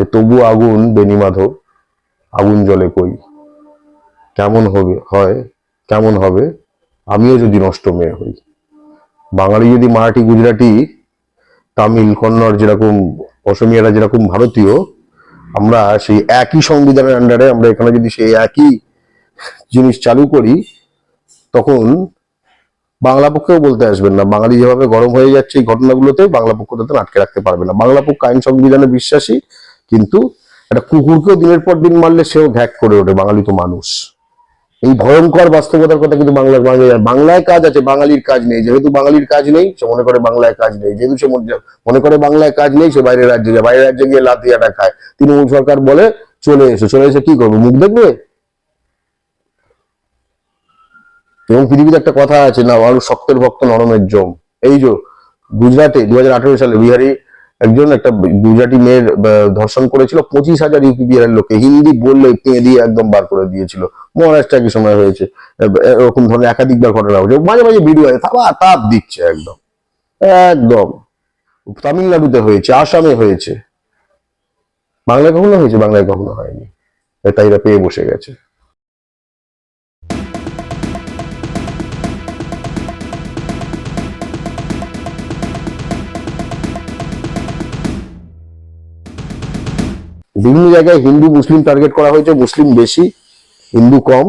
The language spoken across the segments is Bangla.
যে তবু আগুন বেনিমাধব আগুন জলে কই? কেমন হবে? হয়, কেমন হবে? আমিও যদি নষ্ট মেয়ে হই। বাঙালি যদি মারাঠি, গুজরাটি, তামিল, কন্নড় যেরকম, অসমিয়ারা যেরকম ভারতীয়, আমরা সেই একই সংবিধানের আন্ডারে আমরা এখানে যদি সেই একই জিনিস চালু করি, তখন বাংলা পক্ষেও বলতে আসবেন না। বাঙালি যেভাবে গরম হয়ে যাচ্ছে এই ঘটনাগুলোতে বাংলা পক্ষ তাদের আটকে রাখতে পারবে না। বাংলা পক্ষ আইন সংবিধানে বিশ্বাসী কিন্তু একটা কুকুরকেও দিনের পর দিন মারলে সেও ঘ্যাক করে ওঠে, বাঙালি তো মানুষ। এই ভয়ঙ্কর বাস্তবতার কথা কিন্তু বাংলার বাংলায় বাংলায় কাজ আছে, বাঙালির কাজ নেই। যেহেতু বাঙালির কাজ নেই, সে মনে করে বাংলায় কাজ নেই। যেহেতু সে মনে- করে বাংলায় কাজ নেই, সে বাইরের রাজ্যে যায়। বাইরের রাজ্যে গিয়ে লাথিয়াটা খায়। তৃণমূল সরকার বলে চলে এসো। চলে এসে কি করবে? মুখ দেখবে? এবং পৃথিবীতে একটা কথা আছে, না, মানুষ শক্তের ভক্ত নরমের জম। এই যে, গুজরাটে দুই হাজার আঠেরো সালে বিহারি একজন একটা গুজরাটি মেয়ের ধর্ষণ করেছিল, পঁচিশ হাজার ইউপি বিহারের লোকে। হিন্দি বললে পেয়ে দিয়ে একদম বার করে দিয়েছিল। মহারাষ্ট্রে একই সময় হয়েছে। এরকম ধরনের একাধিকবার ঘটনা হয়েছে মাঝে মাঝে ভিডিও আছে, তাপ দিচ্ছে একদম। একদম। তামিলনাড়ুতে হয়েছে, আসামে হয়েছে। বাংলায় কখনো হয়েছে? বাংলায় কখনো হয়নি। তাই এরা পেয়ে বসে গেছে। বিভিন্ন জায়গায় হিন্দু, মুসলিম টার্গেট করা হয়েছে, মুসলিম বেশি, হিন্দু কম,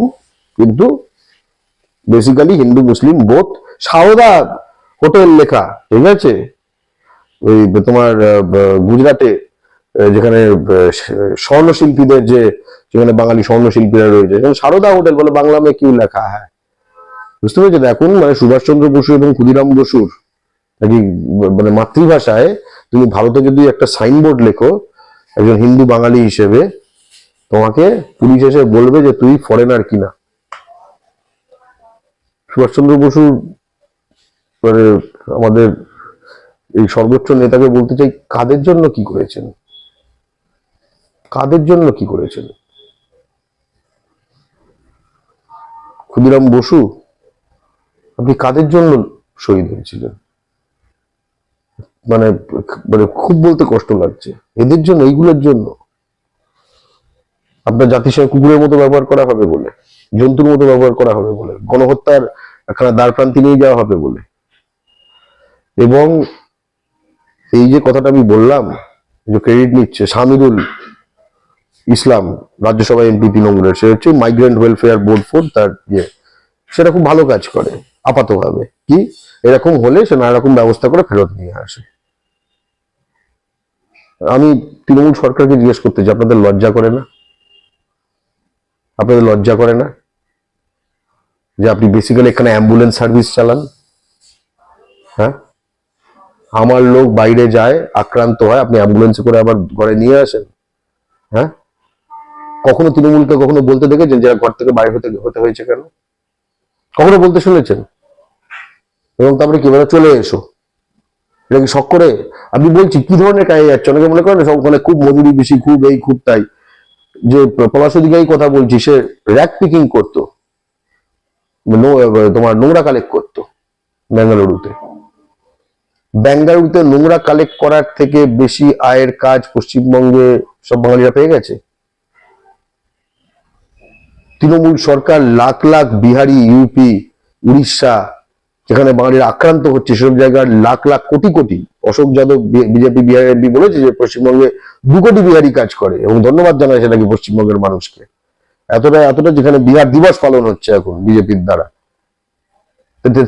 কিন্তু বেসিক্যালি হিন্দু, মুসলিম বোধ সারদা হোটেল লেখা, ঠিক আছে? ওই তোমার গুজরাটে যেখানে স্বর্ণশিল্পীদের যে, যেখানে বাঙালি স্বর্ণশিল্পীরা রয়েছে সেখানে সারদা হোটেল বলে বাংলা মে কিউ লেখা হ্যাঁ। বুঝতে পেরেছেন দেখুন মানে সুভাষচন্দ্র বসু এবং ক্ষুদিরাম বসুর নাকি মানে মাতৃভাষায় তুমি ভারতে যদি একটা সাইনবোর্ড লেখো একজন হিন্দু বাঙালি হিসেবে তোমাকে পুলিশ এসে বলবে যে তুই ফরেনার কিনা। সুভাষচন্দ্র বসু মানে আমাদের এই সর্বোচ্চ নেতাকে বলতে চাই, কাদের জন্য কি করেছেন? কাদের জন্য কি করেছেন? ক্ষুদিরাম বসু, আপনি কাদের জন্য শহীদ হয়েছিলেন? মানে মানে খুব বলতে কষ্ট লাগছে। এদের জন্য, এইগুলোর জন্য। আপনার জাতিসংঘ কুকুরের মতো ব্যবহার করা হবে বলে, জন্তুর মতো ব্যবহার করা হবে বলে, গণহত্যার একখানা দ্বারপ্রান্তি নিয়ে যাওয়া হবে বলে। এবং এই যে কথাটা আমি বললাম, যে ক্রেডিট নিচ্ছে সামিরুল ইসলাম, রাজ্যসভা এমপি তৃণমূলের, সে হচ্ছে মাইগ্রেন্ট ওয়েলফেয়ার বোর্ড ফোর তার ইয়ে। সেটা খুব ভালো কাজ করে, আপাতভাবে। কি? এরকম হলে সে নানা রকম ব্যবস্থা করে ফেরত নিয়ে আসে। আমি তৃণমূল সরকারকে জিজ্ঞেস করতে চাই, আপনাদের লজ্জা করে না? আপনাদের লজ্জা করে না? যে আপনি বেসিক্যালি এখানে অ্যাম্বুলেন্স সার্ভিস চালান? হ্যাঁ? আমার লোক বাইরে যায়, আক্রান্ত হয়, আপনি অ্যাম্বুলেন্সে করে আবার ঘরে নিয়ে আসেন? হ্যাঁ? কখনো তৃণমূলকে কখনো বলতে দেখেছেন যে ঘর থেকে বাইরে হতে হতে হয়েছে কেন? কখনো বলতে শুনেছেন? এবং তারপরে কি বলে চলে এসো। এটা কি শখ করে? আমি বলছি, কি ধরনের কাজে যাচ্ছে? অনেকে মনে করেন ওখানে খুব মজুরি বেশি, খুব এই, খুব তাই। যে পলাশ অধিকারী কথা বলছি, সে র্যাক পিকিং করতো। তোমার নোংরা কালেক্ট করতো বেঙ্গালুরুতে বেঙ্গালুরুতে নোংরা কালেক্ট করার থেকে বেশি আয়ের কাজ পশ্চিমবঙ্গে সব বাঙালিরা পেয়ে গেছে। তৃণমূল সরকার লাখ লাখ বিহারি, ইউপি, উড়িষ্যা যেখানে বাঙালিরা আক্রান্ত হচ্ছে, সেসব জায়গার লাখ লাখ কোটি কোটি অশোক যাদব বিজেপি বিহার এমপি বলেছে যে পশ্চিমবঙ্গে দু কোটি বিহারি কাজ করে এবং ধন্যবাদ জানায় সেটাকে পশ্চিমবঙ্গের মানুষকে। এতটা এতটা যেখানে বিহার দিবস পালন হচ্ছে এখন বিজেপির দ্বারা।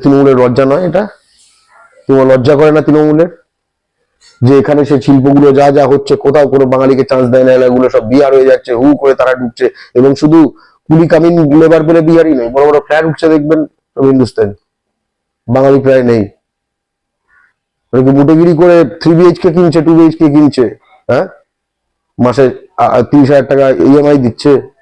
তৃণমূলের লজ্জা নয় এটা? তৃণমূল লজ্জা করে না তৃণমূলের? যে এখানে সে শিল্পগুলো যা যা হচ্ছে, কোথাও কোনো বাঙালিকে চান্স দেয় না, এলাকাগুলো সব বিহার হয়ে যাচ্ছে, হু করে তারা ঢুকছে এবং শুধু কুলি কামিন লেবার পেলে বিহারই নেই বড় বড় ফ্ল্যাট উঠছে, দেখবেন হিন্দুস্তান। বাঙালি প্রায় নেই। ওরা কি মুটেগিরি করে থ্রি বিএইচকে কিনছে টু বিএইচকে কিনছে? হ্যাঁ? মাসে তিরিশ হাজার টাকা ইএমআই দিচ্ছে।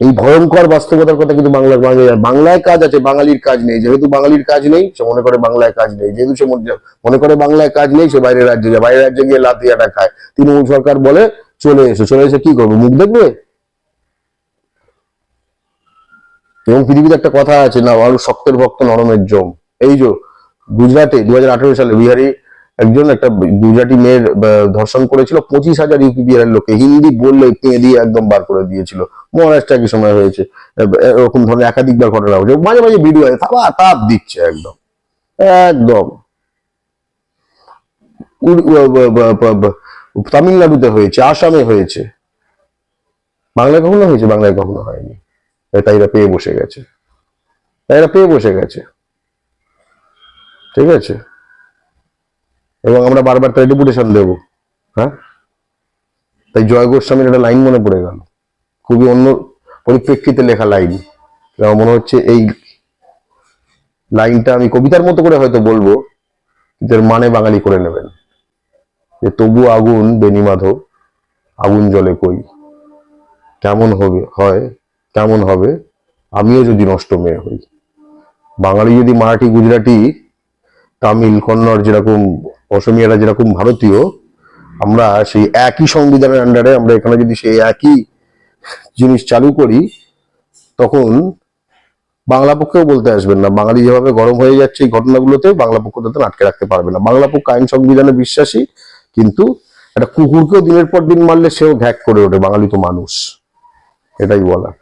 এই ভয়ঙ্কর বাস্তবতার কথা কিন্তু বাংলার বাংলায় বাংলায় কাজ আছে, বাঙালির কাজ নেই। যেহেতু বাঙালির কাজ নেই, সে মনে করে বাংলায় কাজ নেই। যেহেতু সে মনে- করে বাংলায় কাজ নেই, সে বাইরের রাজ্যে যায়। বাইরের রাজ্যে গিয়ে লাথিয়াটা খায়। তৃণমূল সরকার বলে, চলে এসো। চলে এসে কি করবে? মুখ দেখবে? এবং পৃথিবীতে একটা কথা আছে, না মানুষ শক্তের ভক্ত নরমের জম। এই যে গুজরাটে দু হাজার আঠারো সালে বিহারি একজন একটা গুজরাটি মেয়ের ধর্ষণ করেছিল, পঁচিশ হাজার ইউপি বিহারের লোকে হিন্দি বললে দিয়ে একদম বার করে দিয়েছিল। মহারাষ্ট্রে একই সময় হয়েছে। এরকম ধরনের একাধিকবার ঘটনা হয়েছে মাঝে মাঝে ভিডিও হয় তাবা তাপ দিচ্ছে একদম। একদম। তামিলনাড়ুতে হয়েছে, আসামে হয়েছে। বাংলায় কখনো হয়েছে? বাংলায় কখনো হয়নি। তাই এরা পেয়ে বসে গেছে। তাই এরা পেয়ে বসে গেছে। ঠিক আছে? এবং আমরা বারবার তাই ডেপুটেশন দেব। হ্যাঁ? তাই জয় গোস্বামীর একটা লাইন মনে পড়ে গেল। খুবই অন্য পরিপ্রেক্ষিতে লেখা লাইন আমার মনে হচ্ছে এই লাইনটা আমি কবিতার মতো করে হয়তো বলব এর মানে বাঙালি করে নেবেন। যে তবু আগুন বেনিমাধব, আগুন জলে কই? কেমন হবে? হয় কেমন হবে? আমিও যদি নষ্ট মেয়ে হই। বাঙালি যদি মারাঠি, গুজরাটি, তামিল, কন্নড় যেরকম, অসমিয়ারা যেরকম ভারতীয়, আমরা সেই একই সংবিধানের আন্ডারে আমরা এখানে যদি সেই একই জিনিস চালু করি, তখন বাংলা পক্ষেও বলতে আসবেন না। বাঙালি যেভাবে গরম হয়ে যাচ্ছে এই ঘটনাগুলোতে বাংলা পক্ষ তাদের আটকে রাখতে পারবে না। বাংলা পক্ষ আইন সংবিধানে বিশ্বাসী, কিন্তু একটা কুকুরকেও দিনের পর দিন মারলে সেও ঘ্যাক করে ওঠে। বাঙালি তো মানুষ। এটাই বলার।